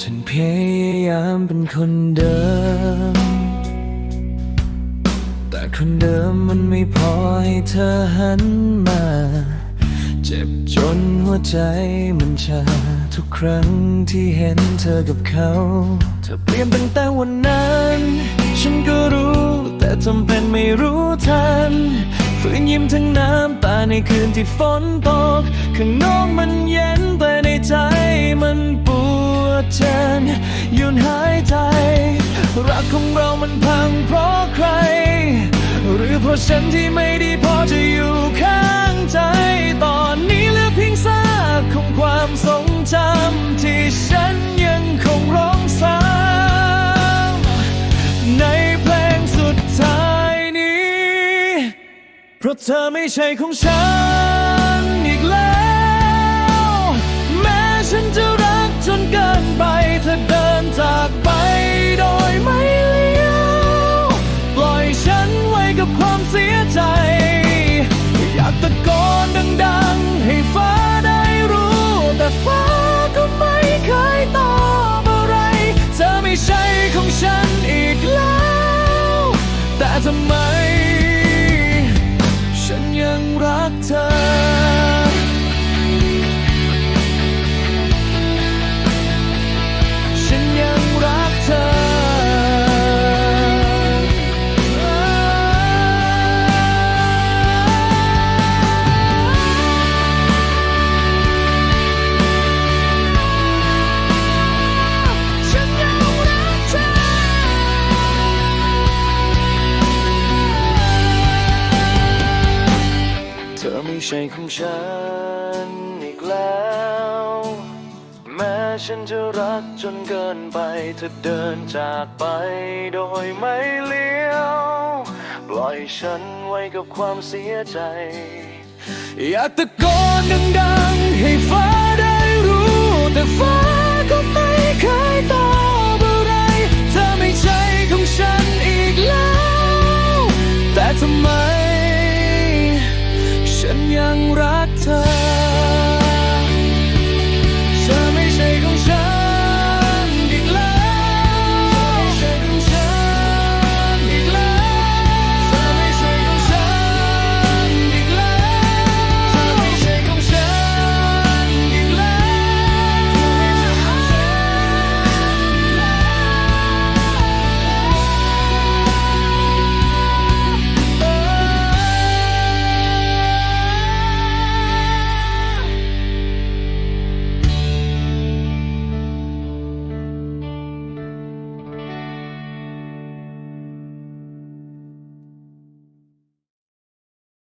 ฉันพยายามเป็นคนเดิม แต่คนเดิมมันไม่พอให้เธอหันมา เจ็บจนหัวใจมันชา ทุกครั้งที่เห็นเธอกับเขา เธอเปลี่ยนตั้งแต่วันนั้น ฉันก็รู้ แต่ทำเป็นไม่รู้ทันฝืนยิ้มทั้งน้ำตาในคืนที่ฝนตก ข้างนอกมันเย็นแต่ในใจมันปว เจ็บหยุดหายใจ รักของเรามันพังเพราะใคร หรือเพราะฉันที่ไม่ดีพอจะอยู่ข้างใจ ตอนนี้เหลือเพียงซากของความทรงจำที่ฉันยังคงร้องซ้ำในเพลงสุดท้ายนี้ เพราะเธอไม่ใช่ของฉัน แต่ ไม่ใช่ของฉันอีกแล้ว แม้ฉันจะรักจนเกินไปเธอเดินจากไปโดยไม่เลี้ยว ปล่อยฉันไว้กับความเสียใจ อยากตะโกนดังๆให้ฟ้า